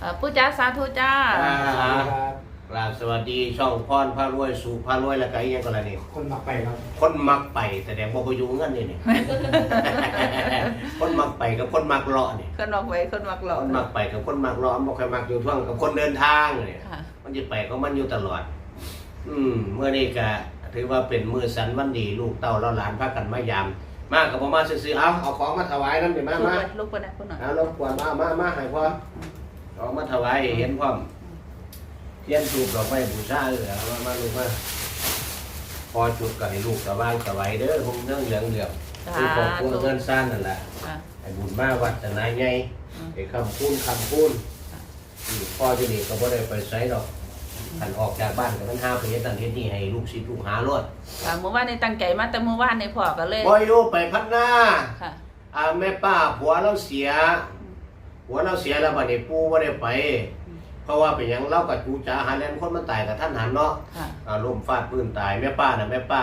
เอ่อปู่จ้าสาธุจ้าอ่าครับกราบสวัสดีช่องพรพารวยสู่พารวยแล้วก็อีกอย่างก็แล้วนี่คนมาไปครับคนมักไปแสดงว่าบ่อยู่เงินนี่นี่ คนมักไปกับคนมักเลาะนี่คนมักไว้คนมักหลอคนมักไปกับคนมักเลาะบ่ค่อยมักอยู่ท่วงกับคนเดินทางนี่ค่ะ มันจะไปของมันอยู่ตลอด อืมเมื่อนี้ก็ถือว่าเป็นมือสันวันดีลูกเต้าเราหลานพากันมายาม มากับพ่อมาซื้อๆเอาเอาของมาถวายนั่นดิมาลูกมาไปลูกไปนะคุณหน่อยเอารบกวนมามามาให้พ่อ เอามาถวายให้เห็นพร้อมเทียนสูบดอกไม้บูชาเออเอามามาลูกมาพอจุดก็ให้ลูกสว่างสวัยเด้อคงเรื่องเหลืองเหลืองคือของพวกเงินซ่านนั่นแหละค่ะ ไอ้บุญมาวัดแต่นายไงอืม ไอ้คำพูนคำพูนอืมพ่อจะดีก็บ่ได้ไปใช้ดอกขันออกจากบ้านก็มันห้าไปเฮ็ดนั่นเฮ็ดนี่ให้ลูกศิษย์ลูกหาลวดค่ะเมื่อวานในตั้งใจมาแต่เมื่อวานในพ่อก็เลยบ่อยู่ไปพัดหน้า ค่ะ อ่าแม่ป้าผัวเราเสีย ผัวเราเสียแล้วบัดนี้ปู่บ่ได้ไป เพราะว่าเป็นหยังเล่ากับจูจ๋าหาแลนคนมันตายกับท่านหันเนาะค่ะ อ่าลมฟาดปืนตายแม่ป้าน่ะแม่ป้า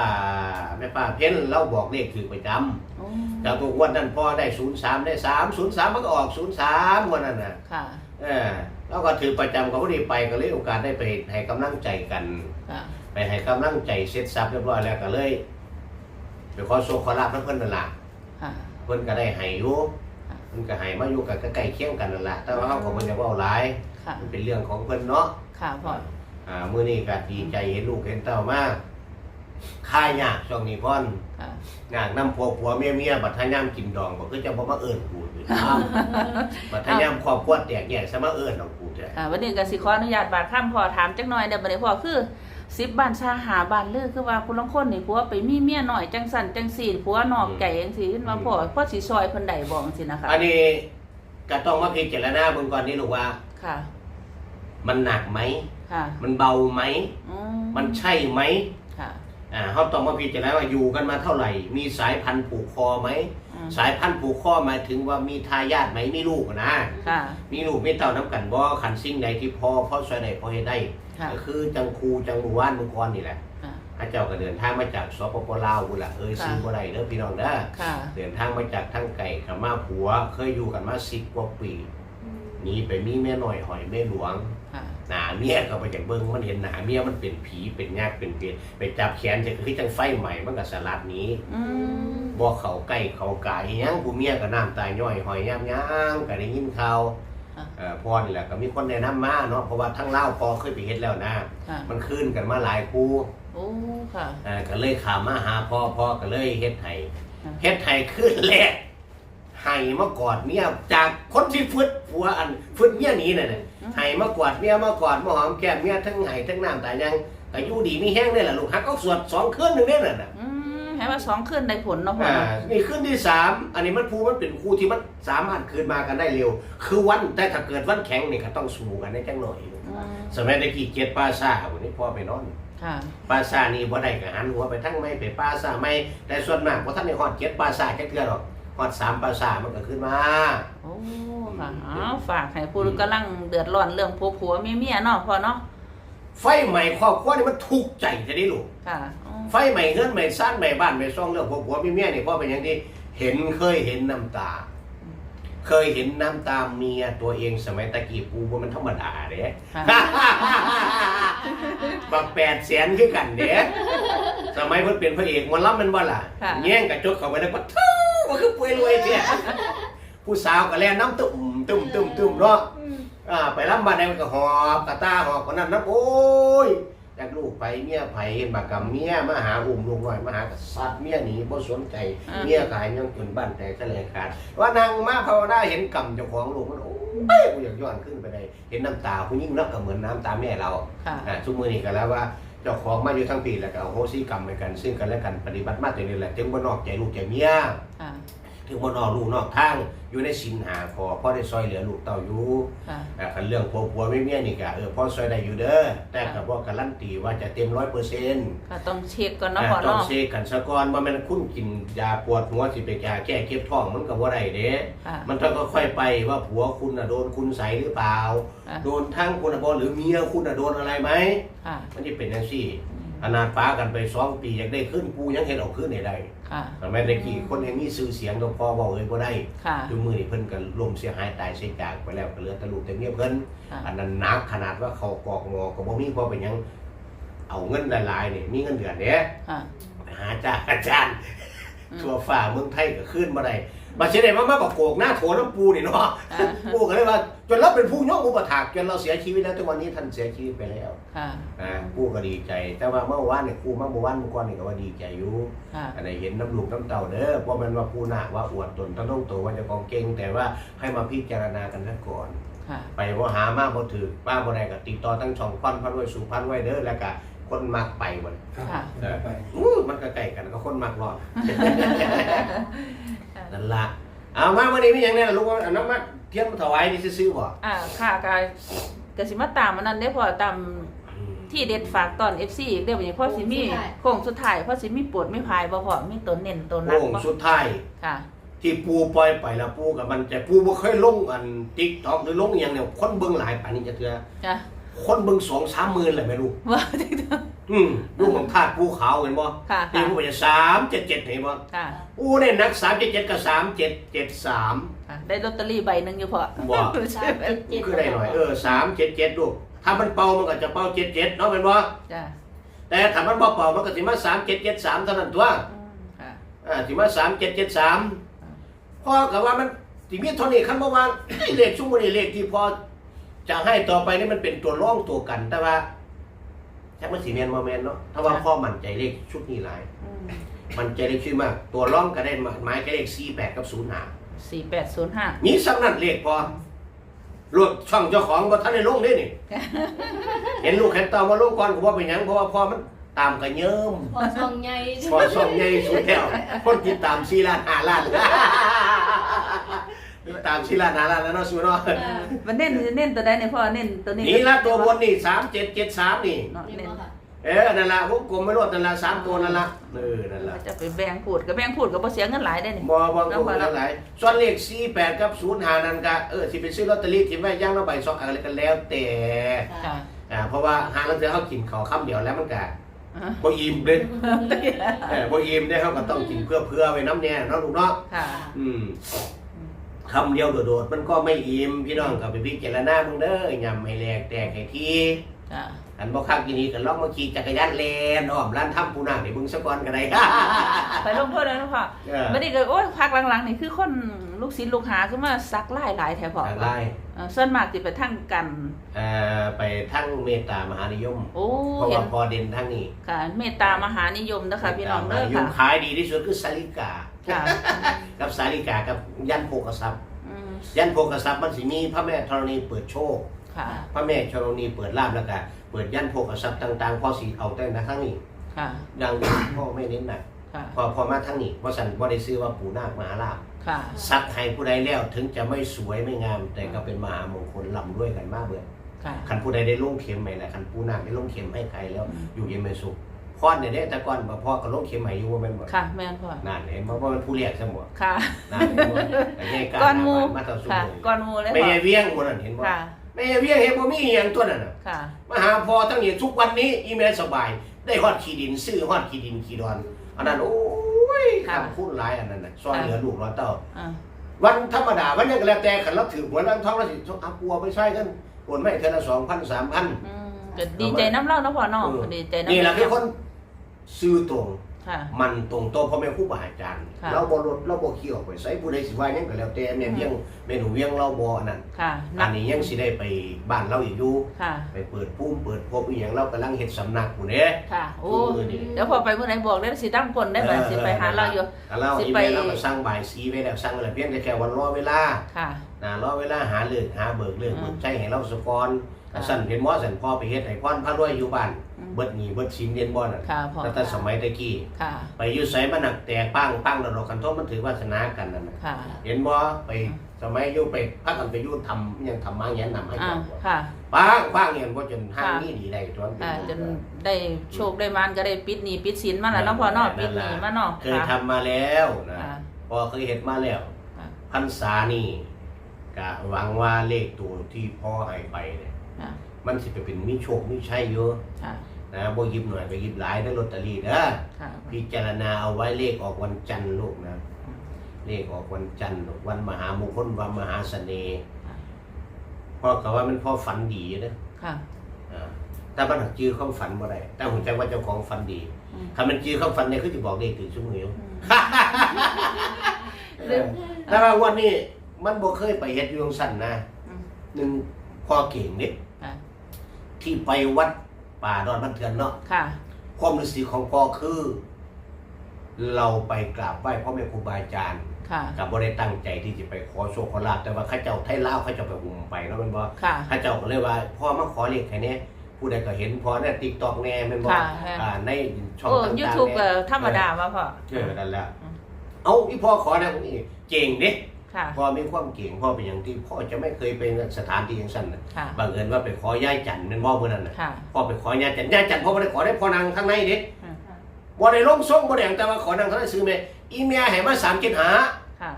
แม่ป้าเพ้นเล่าบอกเลขถือประจำโอ้จากตัวงวันนั้นพ่อได้ศูนย์สามได้สามศูนย์สามมันก็ออกศูนย์สามวันนั้นน่ะ ค่ะ เออแล้วก็ถือประจำก็พอดีไปก็เลยโอกาสได้ไปให้กำลังใจกัน ค่ะ ไปให้กำลังใจเสร็จสับเรียบร้อยแล้วก็เลยไปขอโชคขอลาบน้ำเพิ่นนั่นล่ะค่ะ เพิ่นก็ได้ให้อยู่ ค่ะเพิ่นก็ให้มาอยู่กับใกล้ๆเคียงกันนั่นแหละแต่ว่าเขาก็บ่ได้เว้าหลายค่ะ มันเป็นเรื่องของเพิ่นเนาะ ค่ะพ่อ อ่ามื้อนี้ก็ดีใจเห็นลูกเห็นเต้ามาค่ายยากช่วงนี้พ่อนค่ะงานนำผัวผัวเมียเมียบัดทะยามกินดองบ่คือจะบ่มาเอิ้นกูเลยบัดทะยามครอบครัวแตกแยกซะมาเอิ้นเอากูเด้อค่ะวันนี้ก็สิขออนุญาตบาดข้ามพ่อถามจักหน่อยเดี๋ยวบัดนี้พ่อคือ สิบบ้านชาหาบ้านลือคือว่าผู้ลางคนนี่ผัวไปมีเมียน้อยจังสั่นจังซี่ผัวนอกใจจังซี่ขึ้นมาพ่อพ่อสิซอยเพิ่นได้บ่จังซี่นะคะอันนี้ก็ต้องมาพิจารณาเบิ่งก่อนนี่ลูกว่า ค่ะ มันหนักไหมค่ะ มันเบาไหมอืมันใช่ไหมค่ะ อ่าเขาต้องมาพิจารณาว่าอยู่กันมาเท่าไหร่ มีสายพันธุ์ผูกคอไหม อืมสายพันธุ์ผูกคอหมายถึงว่ามีทายาทไหมมีลูกนะ ค่ะ มีลูกมีเต่าน้ำกันบ่ขันสิ่งใดที่พอพ่อช่วยได้พอเฮ็ดได้ ค่ะก็คือจังครูจังหมู่บ้านเมืองกรนี่แหละค่ะ อาเจ้าก็เดินทางมาจากสปปลาวพุ่นล่ะเอ้ยค่ะ ซื้อบ่ได้เด้อพี่น้องเด้อค่ะ เดินทางมาจากทางไก่กับมาผัว เคยอยู่กันมา10กว่าปีหนีไปมีแม่น้อยหอยแม่หลวง ค่ะหนาเมียก็ไปจากเบิ้งมันเห็นหนาเมียมันเป็นผีเป็นยากเป็นเปรตไปจับแขนจะคือจังไฟใหม่มันก็สลัดหนี้อืมบ่เขาใกล้เขากายหยังผู้เมียก็น้ำตายย่อยหอยย่ำย่างก็ได้ยินข่าวค่ะเอ่อพ่อนี่แหละก็มีคนแนะนำมาเนาะเพราะว่าทั้งเล่าวพอเคยไปเฮ็ดแล้วนะ ค่ะมันคืนกันมาหลายคู่โอ้ค่ะ เอ่อก็เลยขามมาหาพ่อพ่อก็เลยเฮ็ดให้ค่ะเฮ็ดให้คืนแรก ให้มากอดเมียจากคนที่ฟึดผัวอันฟึดเมียหนีนั่นน่ะให้มากอดเมียมากอดมาหอมแก้มเมียทั้งไห้ทั้งน้ำตายังก็อยู่ดีมีแห้งได้ล่ะลูกฮักเอาสวดสองคืนหนึ่งได้น่ะนะอืมให้ว่าสองขึ้นได้ผลเนาะพ่ออ่าเนาะนี่คืนที่สามอันนี้มันภูมันเป็นคู่ที่มันสามารถคืนมากันได้เร็ว คือวันแต่ถ้าเกิดวันแข็งนี่ก็ต้องสู้กันได้จังหน่อย อืมสมัยตะกี้เจ็ดป้าซ่าวันนี้พ่อไปนอน ค่ะป้าซ่านี่บ่ได้ก็หันหัวไปทั้งไม่ไปป้าซ่าไม่แต่ส่วนมากบ่ทันได้ฮอดเจ็ดป้าซ่าแค่เทื่อหรอก ฮอดสามป้าซ่ามันก็ขึ้นมา โอ้ค่ะอ้าวฝากให้ผู้กำลังเดือดร้อนเรื่องผัวผัวเมียเมียเนาะพ่อเนาะไฟใหม่ครอบครัวนี่มันทุกข์ใจจะได้ลูกค่ะอืมไฟใหม่เฮือนใหม่ซ่านใหม่บ้านใหม่ซ่องเรื่องผัวผัวเมียเมียนี่พ่อเป็นอย่างที่เห็นเคยเห็นน้ำตา เคยเห็นน้ำตาเมียตัวเองสมัยตะกี้ปูว่ามันธรรมดาเด้ ค่ะบักแปดแสนคือกันเด้ สมัยเพิ่นเป็นพระเอกหมันรับมันบ่ล่ะค่ะ แย่งกระจกเข้าไปแล้วก็ทู้ ว่าคือป่วยรวยเพี้ยผู้สาวก็แล่นน้ำตุ่มตุ่มตุ่มตุ่มเนาะอ่าไปรับบ้านใดมันก็หอบกระตาหอบคนนั้นนะโอ้ยอยากลูกไปเมียไผเห็นบากกับเมียมาหาอุ้มลูกน้อยมาหากษัตริย์เมียหนีบ่สนใจอ่าเมียกายยังจนบ้านแตกแสลงขาดว่านางมาภาวนาเห็นกรรมเจ้าของลูกมันโอ้ยกูอยากย้อนขึ้นไปได้เห็นน้ำตาผู้ยิ่งนักก็เหมือนน้ำตาแม่เราค่ะอ่าทุกมือนี่ก็แล้วว่าเจ้าของมาอยู่ทั้งปีแล้วก็เอาโหสิกรรมไปกัน ซึ่งกันและกันปฏิบัติมาตัวนี้แหละถึงบ่นอกใจลูกใจเมียค่ะ ถึงบ่นอกลูกนอกทางอยู่ในสินหาขอพ่อได้ซอยเหลือลูกเต้าอยู่ค่ะอ่าคันเรื่องผัวผัวไม่เมียนี่ก็เออพ่อซอยได้อยู่เด้อแต่ก็บ่การันตีว่าจะเต็ม100%ก็ต้องเช็คก่อนเนาะอ่าพ่อต้องเนาะเช็คกันซะก่อนว่าแมันคุณกินยาปวดหัวสิไปยาแก้เก็บท้องมันก็บ่ได้เด้ ค่ะ มันต้องค่อยๆไปว่าผัวคุณน่ะโดนคุณใส่หรือเปล่าค่ะ โดนทั้งคุณน่ะบ่หรือเมียคุณน่ะโดนอะไรไหม ค่ะ มันจะเป็นจังซี่อนาถฟ้ากันไปสองปีอยากได้ขึ้นกูยังเห็นเอาขึ้นให้ได้ ค่ะ สมัยตะกี้คนยังมีชื่อเสียงก็พอบอกเลยบ่ได้ค่ะดูมือนี่เพิ่นก็ล่มเสียหายตายเสียจากไปแล้วก็เหลือแต่ลูกแต่เมียเพิ่นค่ะอันนั้นหนักขนาดว่าเขากอกงอก็บ่มีพอเป็นหยังเอาเงินหลายๆนี่มีเงินเดือนเด้ค่ะไปหาจ้างอาจารย์ อืม ทั่วฟ้าเมืองไทยก็ขึ้นมาได้บัดสิได้มามาประโกกหน้าโถน้ำปูนี่เนาะอ่า ปูก็เลยว่า จนเราเป็นผู้ยกอุปถากจนเราเสียชีวิตแล้วทุกวันนี้ท่านเสียชีวิตไปแล้วค่ะ อ่าปูก็ดีใจ แต่ว่าเมื่อวานเนี่ยปูมาเมื่อวานเมื่อก่อนนี่ก็ว่าดีใจอยู่ค่ะ อันไหนเห็นน้ำลูกน้ำเต่าเด้อเพราะมันว่าปูหน้าว่าอวดตนต้องต้องตัวว่าเจะกองเก่งแต่ว่าให้มาพิจารณากันซะก่อน ค่ะ ไปว่าหามาบ่ถือป้าบ่ได้ก็ติดต่อทั้งช่องพันพันไว้สู่พันไว้เด้อแล้วก็คนมักไปหมดครับค่ะ เดี๋ยวไป อู้มันก็ใกล้กันก็คนมักรอด นั่นละเอามาวันนี้มีอย่างแนี้ล่ะลูกว่าอันนั้นมา เทียนมาถวายนี่ซื้อๆบ่อ่าค่ะก็ก็สิมาตามอันนั้นได้พอตามที่เด็ดฝากตอน FC อีกเด้อบัดนี้พ่อสิมีโค้งสุดท้ายพ่อสิมีปวดมีพายบ่พอมีตัวเน้นตัวหนักโอ้งบ่สุดท้ายค่ะ ที่ปูปล่อยไปแล้วปูกับมันจะปูบ่เคยลงอัน TikTok หรือลงอหย่างเนี่ยคนเบิ่งหลายปานนี้จะเทื่อจ้ะคนเบิ่ง2 3หมื่นเลยแม่ลูกว่าอืมลูกของทาสปูขาวเห็นบ่ค่ะนี่ค่ะปูจะ377เห็นบ่ค่ะ อู้เนี่ยนัก377กับ3773 ค่ะได้ลอตเตอรี่ใบหนึงอยู่พอบ่สามเจ็ดเจ็ดคือได้หน่อยเออ377ลูกถ้ามันเป่ามันก็จะเป่า77เนาะแม่นบ่จ้ะแต่ถ้ามันบ่เป่ามันก็สิมา3773เท่านั้นตัวค่ะ อ่าที่มาสามเจ็ดเจ็ดสามพ่อกับว่ามันที่มีเท่านี้คันบอกว่า เลขชุ่มนี้เลขที่พอจะให้ต่อไปนี่มันเป็นตัวร่องตัวกันแต่ว่าแค่มันสีแมนมาแมนเนาะถ้าว่าพ่อมั่นใจเลขชุดนี้หลายอืมมันใจเลขชื่อมาก ตัวร่องก็ได้หมายก็เลขสี่แปดกับศูนย์หา 4805มีสักนั่นเลขพอรวดช่องเจ้าของก็ท่านในลงได้นี่ เห็นลูกเห็นเต่ามาลงก่อนก็ว่าเป็นหยังเพราะว่าพ่อมันตามกันเยิ้มพอช่องใหญ่พอช่องใหญ่สุดแล้วคนติดตามสี่ล้านห้าล้านติดตามสี่ล้านห้าล้านแล้วเนาะสูเนาะมันเน้นเน้นตัวใดเนี่ยพ่อเน้นตัวนี้นี่ละตัวบนนี่สามเจ็ดเจ็ดสามนี่เนาะนี่เน้นบ่ค่ะ เออนั่นละวงกลมไม่รอดนั่นละสามตัวนั่นละเออนั่นละจะไปแบ่งพูดก็แบ่งพูดก็บ่เสียเงินหลายได้นี่บอบองกลมนั่นหลายส่วนเลขสี่แปดกับศูนย์หานั่นก็เออสิไปซื้อลอตเตอรี่ที่ไว้ย่างละใบสองอะไรกันแล้วแต่ค่ะอ่าเพราะว่าหาแล้วเจอเขากินเขาวคำเดียวแล้วมันก็อ่าบ่อิ่มเด้เออบ่อิ่มเด้เขาก็ต้องกินเพื่อเพื่อไว้น้ำแน่เนาะลูกเนาะค่ะอืมคำเดียวโดดๆมันก็ไม่อิ่มพี่น้องกับไปพิจารณามึงเด้อยำให้แหลกแตกให้ทีจ้ะ อันบ่คักกินนี้ก็ลองมาขี่จักรยานเล่นอ้อมร้านทำปูนาให้เบิ่งซะก่อนก็ได้ ไปลงโทษแล้วนะพ่อเออ บัดนี้ก็โอ้ยพักหลังๆนี่คือคนลูกศิษย์ลูกหาขึ้นมาซักหลายหลายแถวพ่อทางไลน์เอ่อส่วนมากสิไปทางกัน เอ่อไปทั้งเมตตามหานิยมโอ้เพราะเห็ว่านพอเด่นทั้งนี้ค่ะเมตตามหานิยมนะคะพี่น้องเด้อมหานิยมค่ะขายดีที่สุดคือสาลิกา ค่ะกับสาลิกากับยันโภกทรัพย์ อืมยันโภกทรัพย์มันสิมีพระแม่ธรณีเปิดโชค ค่ะ พระแม่ธรณีเปิดลาบแล้วก็ เปิดยันโภกทรัพย์ต่างๆพอสิเอาแต่ในทั้งนี้ค่ะ ดังนี้พ่อไม่เน้นหนักค่ะ พอพอมาทั้งนี้ว่าสันบ่ได้ซื้อว่าปู่นาคมหาลาภค่ะสักให้ผู้ใดแล้วถึงจะไม่สวยไม่งาม แต่ก็เป็นมหามงคลลำด้วยกันมากเบื่อค่ะ คันผู้ใดได้ลงเข็มใหม่แหละคันปู่นาคได้ลงเข็มให้ใครแล้วอืมอยู่เย็นเป็นสุขพรเนี่ยเด้แต่ก่อนบ่พ่อก็ลงเข็มใหม่อยู่ว่าแม่นบ่ค่ะ แม่นพ่อ นั่นเห็นบ่ว่ามันผู้เรียกซะหมดค่ะ นั่นเห็นบ่ไอ้ใหญ่กาก้อนหมู มาต่อสู้ค่ะก้อนหมูเลยไม่พ่อ ใช่เวียงคนนั้นเห็นบ่ ค่ะไม่ไม่ ใช่เวียงเห็นบ่มีอีหยังตัวนั้นน่ะค่ะมาหาพอทั้งนี้ทุกวันนี้อีเมลสบาย ได้ฮอดขี้ดินซื้อฮอดขี้ดินขี้ดอน อันนั้นโอ้ยค่ะ คำพูดหลายอันนั้นน่ะซอยเหลือลูกรอเต้า อ่าวันธรรมดาวันยังก็แล้วแต่ขันรับถือหวยร้านทองแล้วสิเอาปัวไปใช้กันโอนไม่เท่าละสองพันสามพัน อืมก็ดีใจน้ำเล่าเนาะพ่อเนาะก็ดีใจน้ำนี่แหละคือคนซื้อตรง ค่ะ มันตรงโตวพ่อแม่ครูบาอาจารย์ค่ะ เราบ่ลดเราบ่เคี่ยวไปใส่ผู้ใดสิว่าหยังก็แล้วแต่แม่เวียงแม่หนูเวียงเราบ่อันนั้นค่ะอันนี้ยังสิได้ไปบ้านเราอีกอยู่ค่ะ ไปเปิดพุ่มเปิดพบอีหยังเรากำลังเฮ็ดสำนักผู้เด้ ค่ะ โอ้เออนี่เดี๋ยวพอไปเมื่อไหร่บอกได้สิตั้งคนได้ไหมสิไปหาเราอยู่เราสิอีไป เมลเราก็สั่งบ่ายสีไว้แล้วสั่งแล้วเพียงแต่แค่วันรอเวลา ค่ะ นะรอเวลาหาเลิกหาเบิกเลิกอืมเบิกใจให้เราสกอนค่ะ สั่นเป็นหมอสั่นพ่อไปเฮ็ดให้พ่อนพระรวยอยู่บ้านอืม เบิดหนี้เบิดสินเรียนบ่น่ะค่ะพ่อตั้งแต่สมัยตะกี้ค่ะ ไปอยู่ไสมันหนักแตกปังปังแล้วดอกกันทบมันถือวาสนากันนั่นน่ะค่ะเห็นบ่ไปสมัยอยู่ไปพักกันไปอยู่ทำอิหยังทำมาแงนนำให้อ่ากันบ่ค่ะปังปังเนี่ยบ่จนห้างค่ะนี้ดีได้ตัวอ่าจนได้โชคได้มานก็ได้ปิดหนี้ปิดสินมาแล้วเนาะพ่อเนาะปิดหนี้มาเนาะเคยค่ะ ทำมาแล้วนะค่ะพอเคยเฮ็ดมาแล้วค่ะ พรรษานี่ก็หวังว่าเลขตัวที่พ่อให้ไปเนี่ย ค่ะมันสิไปเป็นมีโชคมีชัยเยอะ ค่ะ นะบ่หยิบหน่อยไปหยิบหลายได้อลอตเตอรี่เด้อค่ะพิจารณาเอาไว้เลขออกวันจันทร์ลูกนะ เลขออกวันจันทร์ลูกวันมหามงคลวันมหาเสน่ห์พ่อก็ว่ามันพ่อฝันดีนะค่ะอ่าแต่มันหักจื้อความฝันบ่ได้แต่ผมใจว่าเจ้าของฝันดีอืมถ้ามันจื้อความฝันเนี่ยคือจะบอกเลขถึงชั่วโมงเดียวอืมเออแต่ว่าวันนี้มันบ่เคยไปเฮ็ดอยู่จังซั่นนะอืมหนึ่งพ่อเก่งนี่ค่ะที่ไปวัด ป่าดอนบ้านเทือนเนาะค่ะ ความรู้สึกของพ่อคือ เราไปกราบไหว้พ่อแม่ครูบาอาจารย์ค่ะ กับบ่ได้ตั้งใจที่จะไปขอโชคขอลาภแต่ว่าเข้าเจ้าไทยลาวเข้าเจ้าไปหุ่มไปเนาะแมันบ่ค่ะ เข้าเจ้าก็เลยว่าพ่อมาขอเลขแค่นี้ผู้ใดก็เห็นพ่อใน TikTok แน่แม่นบ่ค่ะอ่าในช่องโอ้ต่างๆยูทูบแน่ธรรมดามาพ่อ เออนั่นแหละอืมเอาอีพ่อขอนะผมนี่เก่งเด้ ค่ะพ่อมีความเก่งพ่อเป็นอย่างที่พ่อจะไม่เคยไปสถานที่อย่างนั้นน่ะค่ะ บังเอิญว่าไปขอย่ายจันทร์แม่นบ่มื้อนั้นน่ะค่ะ พ่อไปขอย่ายจันทร์ย่ายจันทร์พ่อบ่ได้ขอได้พ่อนางข้างในเด้อืมบ่ได้ลงทรงบ่ได้หยังแต่ว่าขอนางข้างในซื้อแม่อีเมียให้มา3 7หา ค่ะ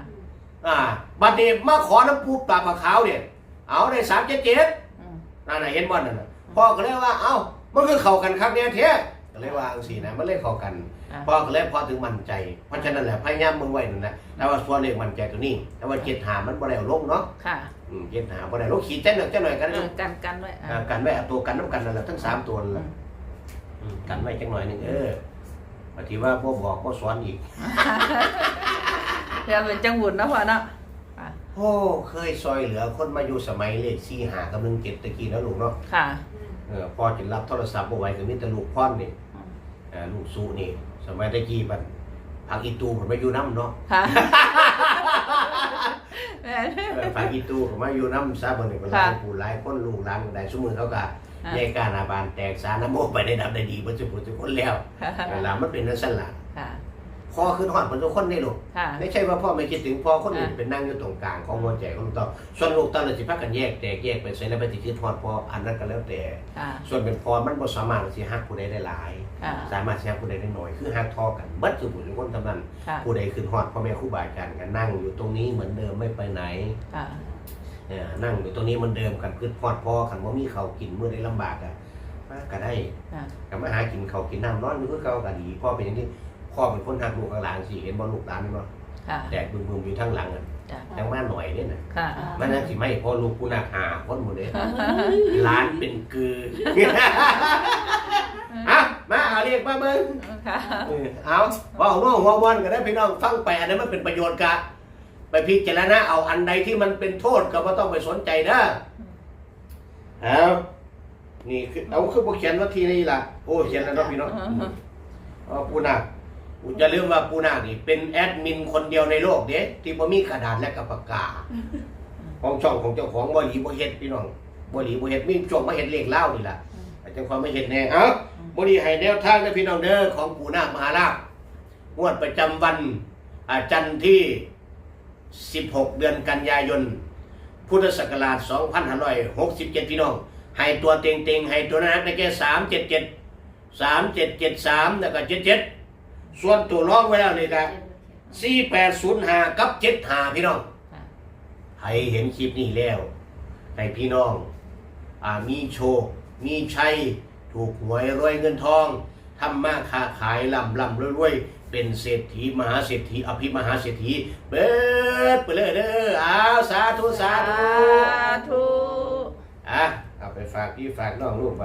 อ่าบัดนี้มาขอน้ำปูปลาปลาขาวเนี่ยเอาได้3 7 7อืม นั่นน่ะเห็นบ่นั่นน่ะพ่อก็เลยว่าเอ้ามันคือเข้ากันครับเนี่ยแท้ก็เลยว่าจังซี่นะมันเลยเข้ากันอะ พ่อก็เลยพอถึงมั่นใจ เพราะฉะนั้นแหละพยายามมึงไว้นั่นนะแต่ว่าส่วนเลขมั่นใจตัวนี้ แต่ว่าเจ็ดหามันบ่ได้เอาลงเนาะค่ะอืมเจ็ดหาบ่ได้ลงขีดเจ้าหน่อยเจ้าหน่อยกันเออกันกันไว้อะอ่ากันไว้เอาตัวกันน้ำกันนั่นแหละทั้งสามตัวนั่นแหละอืมกันไว้จังหน่อยหนึงเออบางทีว่าพ่อบอกพ่อสอนอีกเพื่อเป็นจังหวุนเนาะพ่อเนาะค่ะโอ้เคยซอยเหลือคนมาอยู่สมัยเลขสี่หากับหนึ่งเจ็ดตะกี้แล้วลูกเนาะค่ะ เออพ่อจะรับโทรศัพท์เอาไว้ก็มีแต่ลูกพ่อนนี่อืมอ่าลูกสู้นี่ สมัยตะกี้มันพักอีตูผมมาอยู่น้ำเนาะค่ะเออฝากอีตูผมมาอยู่น้ำซาบนนี่เป็นหลายผู้หลายคนลูกหลานก็ได้สมมือเขาก็ค่ะ แยกการอาบานแตกสารน้ำโมไปได้ดับได้ดีเพื่อจะพูดทุกคนแล้วเวลามันเป็นนั่นสั่นละค่ะ พ่อขึ้นหอดเป็นทุกคนได้ลูกค่ะ ไม่ใช่ว่าพ่อไม่คิดถึงพ่อคนอื่นอ่าเป็นนั่งอยู่ตรงกลางของหัวใจของลูกเต่าส่วนลูกเต่าเลยสิพักกันแยกแตกแยกไปใส่แล้วไปติคิดหอดพ่ออันนั้นก็แล้วแต่ ค่ะ ส่วนเป็นพ่อมันบ่สามารถสิฮักผู้ใดได้หลาย ค่ะ สามารถสิฮักผู้ใดได้น้อยคือฮักทอกันเบัดสุบุทุกคนทำนั้นค่ะ ผู้ใดขึ้นหอดพ่อแม่ครูบาอาจารย์กันนั่งอยู่ตรงนี้เหมือนเดิมไม่ไปไหน ค่ะเนี่ยนั่งอยู่ตรงนี้เหมันเดิมกันคือพอดพอกันว่ามีเขาวกินเมื่อได้ลำบากอะมาก็ได้ค่ะก็มาหากินเขาวกินน้ำนอนอยู่คือเก่าก็ดีพ่อเป็นอย่างที่ พ่อเป็นคนหักลูกข้างหลังสิเห็นบ่ลูกหลานนี่บ่ค่ะ แดดบึ้มๆอยู่ทางหลังอะจ้ะจังมาหน่อยเนี่ยนะค่ะ มันนั่นสิไม่พ่อลูกกูหนักหาคนหมดเลยหลานเป็นกืออะมาเอาเรียกมาเบิ่ง ค่ะ เออเอาเว่าหัวหัววันก็ได้พี่น้องฟังไปอันนั้นมันเป็นประโยชน์กะไปพิจารณาเอาอันใดที่มันเป็นโทษก็บ่ต้องไปสนใจนะเอานี่คือเอาคือบ่เขียนว่าทีนี่ล่ะโอ้เขียนแล้วเนาะพี่เนาะอ๋อปูนา คอย่าลืมว่าปูนาคนี่เป็นแอดมินคนเดียวในโลกเด้ที่บ่มีกระดาษและกับปากกา ของช่องของเจ้าของบ่หลีบ่เฮ็ดพี่น้องบ่หลีบ่เฮ็ดมีช่วงมาเฮ็ดเลขเล่านี่ล่ะอาจารย์ความมาเฮ็ดแน่เอ้าบ่ดีให้แนวทางนะพี่น้องเด้อของปูนาคมหาลาภงวดประจำวันอาจันทร์ที่ 16 เดือนกันยายน พุทธศักราช 2567 พี่น้อง ให้ตัวเต็งๆ ให้ตัวนั้นได้แค่377 3773 แล้วก็ 77 ส่วนตัวรองไว้แล้วนี่ก็4805กับ75พี่น้องค่ะให้เห็นคลิปนี้แล้วให้พี่น้องอามีโชค มีชัย ถูกหวยรวยเงินทองทำมาค้าขายลำลำรวยๆ เป็นเศรษฐีมหาเศรษฐีอภิมหาเศรษฐีเบิดไปเลยเด้ออ้าวสาธุสาธุธุอะเอาไปฝากพี่ฝากน้องลูกไป